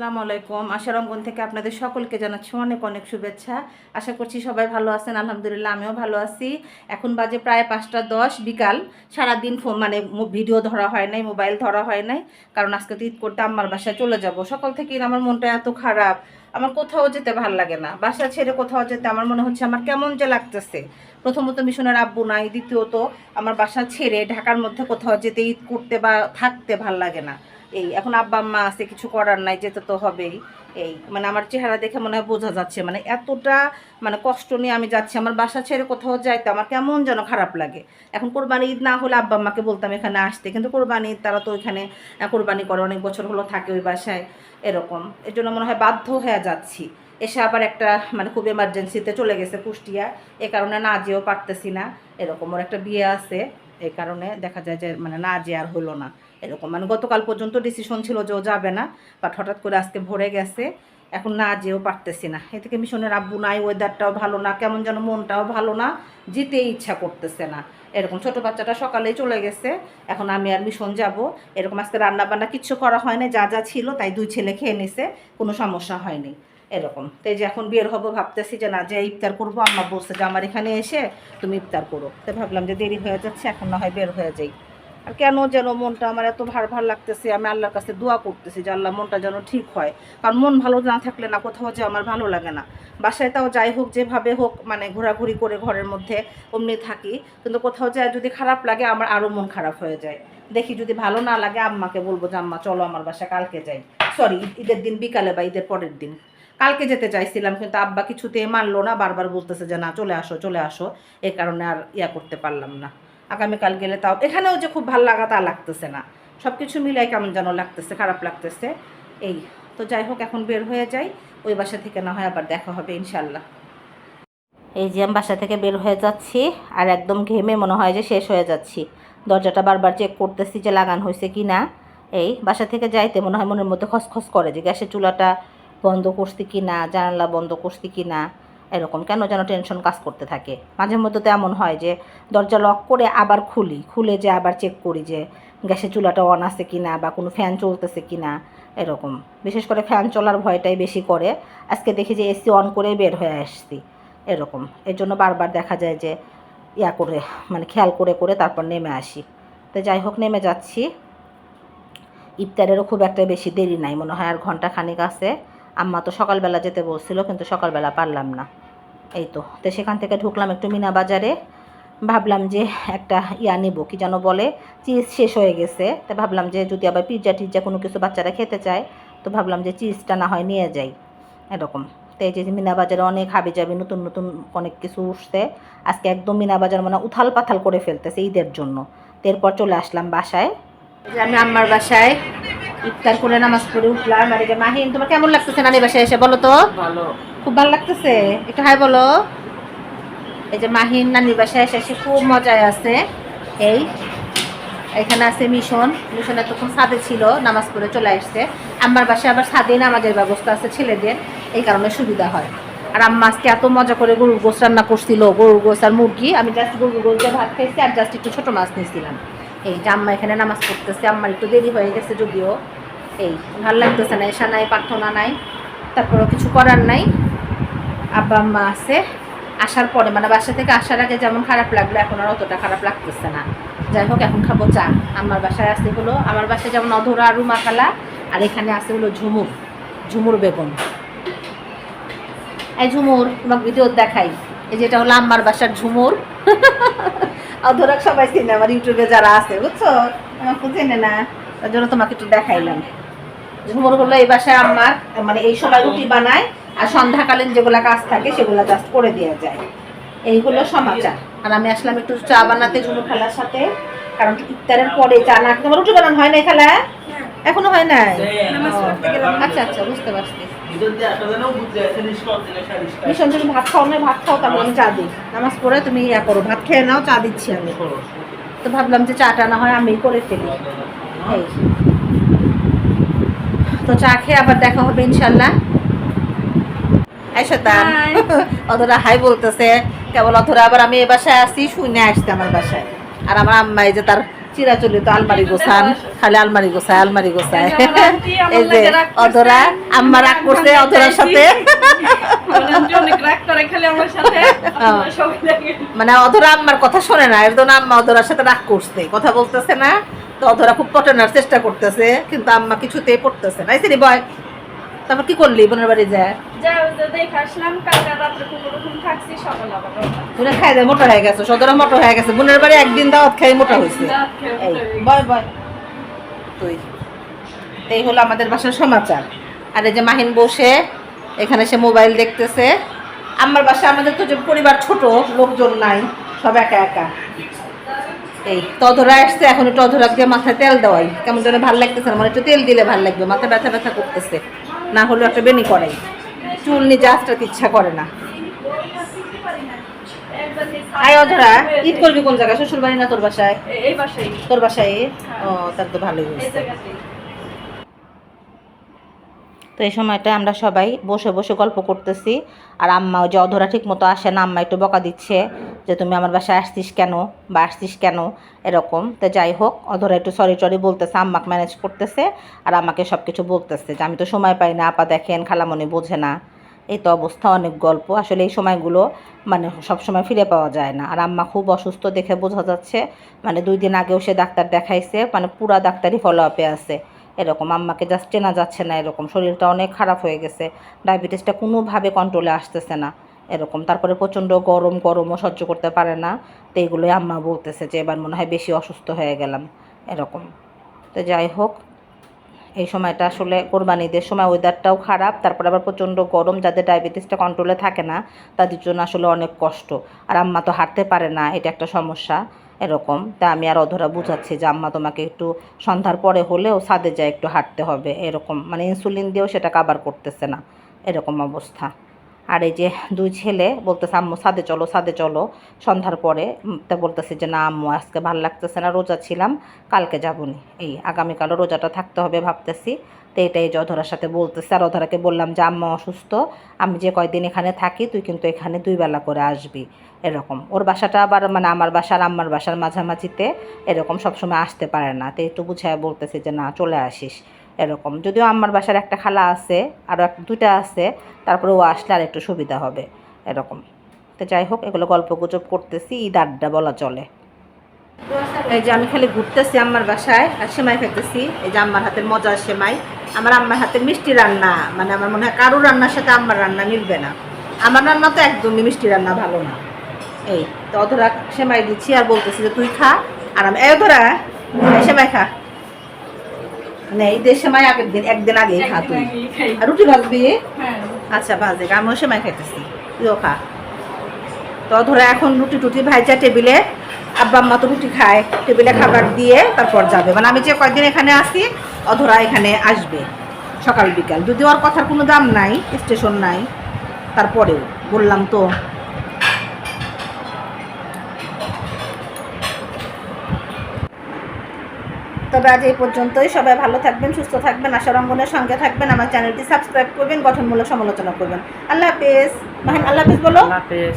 আসসালামু আলাইকুম। আশা রঙ্গন থেকে আপনাদের সকলকে জানাচ্ছি অনেক অনেক শুভেচ্ছা। আশা করছি সবাই ভালো আছেন। আলহামদুলিল্লাহ, আমিও ভালো আছি। এখন বাজে প্রায় পাঁচটা দশ বিকাল। সারাদিন ফোন মানে ভিডিও ধরা হয় নাই, মোবাইল ধরা হয় নাই। কারণ আজকে তো ঈদ করতে আমার বাসায় চলে যাব। সকাল থেকে আমার মনটা এত খারাপ। আমার কোথাও যেতে ভালো লাগে না। বাসা ছেড়ে কোথাও যেতে আমার মনে হচ্ছে আমার কেমন যে লাগতেছে। প্রথমত মিশনের আব্বু নাই, দ্বিতীয়ত আমার বাসা ছেড়ে ঢাকার মধ্যে কোথাও যেতে ঈদ করতে বা থাকতে ভালো লাগে না। এই, এখন আব্বা আম্মা আছে, কিছু করার নাই, যেতে তো হবেই। এই মানে আমার চেহারা দেখে মনে হয় বোঝা যাচ্ছে মানে এতটা মানে কষ্ট নিয়ে আমি যাচ্ছি, আমার বাসা ছেড়ে কোথাও যাইতে আমার কেমন যেন খারাপ লাগে। এখন কোরবানি ঈদ না হলে আব্বা আম্মাকে বলতাম এখানে আসতে, কিন্তু কোরবানি ঈদ তারা তো ওইখানে কোরবানি করে, অনেক বছর হলো থাকে ওই বাসায়, এরকম। এর জন্য মনে হয় বাধ্য হয়ে যাচ্ছি। এসে আবার একটা মানে খুব এমার্জেন্সিতে চলে গেছে কুষ্টিয়া, এ কারণে না যেও পারতেছি না, এরকম ওর একটা বিয়ে আছে এই কারণে দেখা যায় যে মানে না যে আর হলো না। এরকম। মানে গতকাল পর্যন্ত ডিসিশন ছিল যে ও যাবে না বাট হঠাৎ করে আজকে ভরে গেছে। এখন না যেও পারতেছি না। এ থেকে মিশনের আব্বু নাই ওয়েদারটাও ভালো না, কেমন যেন মনটাও ভালো না, যেতেই ইচ্ছা করতেছে না। এরকম ছোট বাচ্চাটা সকালেই চলে গেছে, এখন আমি আর মিশন যাব। এরকম আজকে রান্না বান্না কিচ্ছু করা হয় না যা যা ছিল, তাই দুই ছেলে খেয়ে নিছে, কোনো সমস্যা হয়নি। এরকম। তাই যে এখন বের হব, ভাবতেছি যে না, যে ইফতার করব, আম্মা বলছে যে, আমার এখানে এসে তুমি ইফতার করো। তো ভাবলাম যে দেরি হয়ে যাচ্ছে, এখন না হয় বের হয়ে যাই। আর কেন যেন মনটা আমার এত ভার ভার লাগতেছে, আমি আল্লাহর কাছে দোয়া করতেছি যে আল্লাহ মনটা যেন ঠিক হয়। কারণ মন ভালো না থাকলে না কোথাও যে আমার ভালো লাগে না। বাসায় তাও যাই হোক, যেভাবে হোক মানে ঘোরাঘুরি করে ঘরের মধ্যে অমনি থাকি। কিন্তু কোথাও যায় যদি খারাপ লাগে, আমার আরও মন খারাপ হয়ে যায়। দেখি যদি ভালো না লাগে, আম্মাকে বলব যে, আম্মা, চলো আমার বাসায়, কালকে যাই। সরি ঈদের দিন বিকালে বা ঈদের পরের দিন। কালকে যেতে চাইছিলাম, কিন্তু আব্বা কিছুতে মানলো না। বারবার বলতেছে যে, না, চলে আসো চলে আসো। এ কারণে আর ইয়া করতে পারলাম না। আগামীকাল গেলে তাও এখানেও যে খুব ভালো লাগা তা লাগতেছে না। সব কিছু মিলাই কেমন যেন লাগতেছে, খারাপ লাগতেছে। এই, তো যাই হোক, এখন বের হয়ে যাই। ওই বাসা থেকে না হয় আবার দেখা হবে ইনশাল্লাহ এই যে আমি বাসা থেকে বের হয়ে যাচ্ছি, আর একদম ঘেমে মনে হয় যে শেষ হয়ে যাচ্ছি। দরজাটা বারবার চেক করতেছি যে লাগান হয়েছে কি না এই, বাসা থেকে যাইতে মনে হয় মনের মধ্যে খসখস করে যে গ্যাসের চুলাটা বন্ধ করছি কি না জানালা বন্ধ করছি কি না এরকম। কেন যেন টেনশন কাজ করতে থাকে। মাঝে মধ্যে তো এমন হয় যে, দরজা লক করে আবার খুলি। খুলে যে আবার চেক করি যে, গ্যাসের চুলাটা অন আছে কি না বা কোনো ফ্যান চলতেছে কি না এরকম। বিশেষ করে ফ্যান চলার ভয়টাই বেশি করে। আজকে দেখি যে এসি অন করে বের হয়ে আসছি, এরকম। এর জন্য বারবার দেখা যায় যে, ইয়া করে মানে খেয়াল করে করে তারপর নেমে আসি। তো যাই হোক, নেমে যাচ্ছি। ইফতারেরও খুব একটা বেশি দেরি নাই। মনে হয় আর ঘণ্টা খানিক আছে। আম্মা তো সকালবেলা যেতে বলছিল, কিন্তু সকালবেলা পারলাম না। এই তো তো সেখান থেকে ঢুকলাম একটু মিনা বাজারে। ভাবলাম যে একটা ইয়া নেব কি যেন বলে চিজ শেষ হয়ে গেছে। তা ভাবলাম যে যদি আবার পিৎজা টিজ্জা কোনো কিছু বাচ্চারা খেতে চায় তো ভাবলাম যে চিজটা না হয় নিয়ে যাই। এরকম। তো এই যে মিনা বাজারে অনেক হাবি যাবি নতুন নতুন অনেক কিছু উঠছে। আজকে একদম মিনা বাজার মানে উথাল পাথাল করে ফেলতেছে ঈদের জন্য। তো এরপর চলে আসলাম বাসায়। আমি আম্মার বাসায় ইফতার করে নামাজ পড়ে উঠলাম। আর এই যে মাহিন তোমার কেমন লাগতেছে নানি বাসায় এসে বলো তো? ভালো। খুব ভালো লাগতেছে। একটু হাই বলো। এই যে মাহিন নানির বাসায় এসে সে খুব মজায় আছে। এই, এখানে আছে মিশন। মিশন এতক্ষণ ছাদে ছিল, নামাজ পড়ে চলে আসছে। আম্মার বাসায় আবার ছাদে নামাজের ব্যবস্থা আছে ছেলেদের, এই কারণে সুবিধা হয়। আর আম্মা আজকে এত মজা করে গরুর গোস রান্না করছিল, গরুর গোস আর মুরগি। আমি জাস্ট গরুর গোস দিয়ে ভাত খাইছি আর জাস্ট একটু ছোটো মাছ নিয়েছিলাম। এই যে আম্মা এখানে নামাজ পড়তেছে, আম্মার একটু দেরি হয়ে গেছে যদিও। এই, ভালো লাগতেছে না এসা নাই প্রার্থনা নাই। তারপরেও কিছু করার নাই। আব্বা আম্মা আছে, আসার পরে মানে বাসা থেকে আসার আগে যেমন খারাপ লাগল, এখন আর অতটা খারাপ লাগতেছে না। যাই হোক, এখন খাব চা। আমার বাসায় আছে হলো, আমার বাসায় যেমন অধরা আরু মাখালা, আর এখানে আছে হলো ঝুমুর ঝুমুর বেগুন। এই ঝুমুর, তোমাকে ভিডিও দেখাই। এই যেটা হলো আম্মার বাসার ঝুমুর। অধরা সবাই চিনে, আমার ইউটিউবে যারা আছে, বুঝছ? আমাকে চেনে না, তার জন্য তোমাকে একটু দেখাইলাম। ঝুমুর হলো এই বাসায় আম্মার মানে এই সময় রুটি বানায় আর সন্ধ্যাকালীন যেগুলো কাজ থাকে সেগুলো জাস্ট করে দেওয়া যায়। এই হলো সমাচার। আর আমি আসলাম একটু চা বানাতে ঝুমুর খালার সাথে কারণ ইফতারের পরে চা না তোমার রুটি বানানো হয় নাই খালা? এখনও হয় নাই? আচ্ছা আচ্ছা বুঝতে পারছি। মিশন তুমি ভাত খাও না ভাত খাও তারপর আমি চা দিই। নামাজ পড়ে তুমি ইয়া করো ভাত খেয়ে নাও চা দিচ্ছি আমি। তো ভাবলাম যে চাটা না হয় আমি করে ফেলি। এই। তো চা খেয়ে আবার দেখা হবে ইনশাল্লাহ। শতান অধরা হাই বলতেছে কেবল অধরা আবার আমি এ বাসায় আসি শুনে আসতে আমার বাসায়। আর আমার আম্মা এই যে তার চিরাচরিত আলমারি গোছান খালি আলমারি গোছায় আলমারি গোছায়। এই যে। অধরা আম্মা রাগ করছে অধরার সাথে। দেখেন। মানে অধরা আম্মার কথা শোনে না এর জন্য আম্মা অধরার সাথে রাগ করছে। কথা বলতেছে না তো অধরা খুব পটানোর চেষ্টা করতেছে কিন্তু আম্মা কিছুতেই পড়তেছে না। এই বয় তারপর কি করলি? বোনের বাড়ি যায়? খাই মোটা হয়ে গেছে সদরা মোটা হয়ে গেছে। বোনের বাড়ি একদিন দাওয়াত খাই মোটা হয়েছে এই বয় বয়। তুই। এই হলো আমাদের বাসার সমাচার। আর এই যে মাহিন বসে এখানে সে মোবাইল দেখতেছে। আমার বাসা আমাদের তো যে পরিবার ছোট লোকজন নাই সব একা একা। এই তধরা আসছে এখন একটু অধরা দিয়ে মাথায় তেল দেওয়াই। কেমন যেন ভালো লাগতেছে না মানে একটু তেল দিলে ভালো লাগবে মাথা ব্যথা ব্যথা করতেছে। না হলেও একটা বেনি করাই চুল নিয়ে আসতে ইচ্ছা করে না। আয় অধরা ঈদ করবি কোন জায়গায়? শ্বশুর বাড়ি না তোর বাসায়? তোর বাসায়? ও তার তো ভালোই হয়েছে। তো এই সময়টা আমরা সবাই বসে বসে গল্প করতেছি। আর আম্মা যে অধরা ঠিক মতো আসে না, আম্মা একটু বকা দিচ্ছে যে, তুমি আমার বাসায় আসছিস কেন বা আসছিস কেন? এরকম। তো যাই হোক, অধরা একটু সরি টরি বলতেছে, আম্মাকে ম্যানেজ করতেছে আর আমাকে সব কিছু বলতেছে যে, আমি তো সময় পাই না, আপা দেখেন খালামনি বোঝে না। এই তো অবস্থা, অনেক গল্প। আসলে এই সময়গুলো মানে সব সময় ফিরে পাওয়া যায় না। আর আম্মা খুব অসুস্থ দেখে বোঝা যাচ্ছে মানে দুই দিন আগেও সে ডাক্তার দেখাইছে মানে পুরা ডাক্তারই ফলো আপে আছে। এরকম, আম্মাকে জাস্ট চেনা যাচ্ছে না এরকম, শরীরটা অনেক খারাপ হয়ে গেছে, ডায়াবেটিসটা কোনোভাবে কন্ট্রোলে আসতেছে না, এরকম। তারপরে প্রচণ্ড গরম, গরমও সহ্য করতে পারে না, তো এইগুলোই আম্মা বলতেছে যে এবার মনে হয় বেশি অসুস্থ হয়ে গেলাম, এরকম। তো যাই হোক, এই সময়টা আসলে কোরবানিদের সময় ওয়েদারটাও খারাপ, তারপর আবার প্রচণ্ড গরম, যাদের ডায়াবেটিসটা কন্ট্রোলে থাকে না, তাদের জন্য আসলে অনেক কষ্ট। আর আম্মা তো হাঁটতে পারে না, এটা একটা সমস্যা। এরকম। তা আমি আর অধরা বুঝাচ্ছি যে আম্মা তোমাকে একটু সন্ধ্যার পরে হলেও ছাদে যায় একটু হাঁটতে হবে, এরকম। মানে ইনসুলিন দিয়েও সেটা কাবার করতেছে না, এরকম অবস্থা। আর এই যে দুই ছেলে বলতেছে, আম্মু, ছাদে চলো ছাদে চলো। সন্ধ্যার পরে তা বলতেছে যে, না আম্মু, আজকে ভালো লাগতেছে না, রোজা ছিলাম, কালকে যাবনি। এই আগামীকালও রোজাটা থাকতে হবে ভাবতেছি। তো এটাই যে অধরার সাথে বলতেছে, আর অধরাকে বললাম যে, আম্মা অসুস্থ, আমি যে কয়দিন এখানে থাকি, তুই কিন্তু এখানে দুই বেলা করে আসবি। এরকম। ওর বাসাটা আবার মানে আমার বাসার আম্মার বাসার মাঝামাঝিতে এরকম সবসময় আসতে পারে না। তো একটু বুঝায় বলতেছে যে, না, চলে আসিস। এরকম। যদিও আমার বাসার একটা খালা আছে আরও এক দুইটা আছে, তারপরে ও আসলে আর একটু সুবিধা হবে, এরকম। তো যাই হোক, এগুলো গল্প গুজব করতেছি, ঈদ আড্ডা বলা চলে। এই যে আমি খালি ঘুরতেছি আমার বাসায়, আর সেমাই খাইতেছি। এই যে আম্মার হাতের মজার সেমাই। আমার আম্মার হাতের মিষ্টি রান্না মানে আমার মনে হয় কারোর রান্নার সাথে আম্মার রান্না মিলবে না। আমার রান্না তো একদমই মিষ্টি রান্না, ভালো না। এই, তো অধরা সেমাই দিচ্ছি আর বলতেছি যে তুই খা, আর আমি এই অধরা, সেমাই খা। সেমাই আগের দিন একদিন খা তুই। আর রুটি ভাজবি? হ্যাঁ। আচ্ছা ভাজে আমিও খাইতেছি। তুইও খা। তো ধরে এখন রুটি টুটি ভাইজা টেবিলে আব্বা আম্মা তো রুটি খায়। টেবিলে খাবার দিয়ে তারপর যাবে। মানে আমি যে কয়েকদিন এখানে আসি অধরা এখানে আসবে সকাল বিকাল। যদিও ওর কথার কোনো দাম নাই স্টেশন নাই। তারপরেও বললাম তো তবে আজ এই পর্যন্তই। সবাই ভালো থাকবেন, সুস্থ থাকবেন, আশা রঙ্গনের সঙ্গে থাকবেন। আমার চ্যানেলটি সাবস্ক্রাইব করবেন, গঠনমূলক সমালোচনা করবেন। আল্লাহ হাফেজ। মাহিন আল্লাহ হাফেজ বলো। আল্লাহ হাফেজ।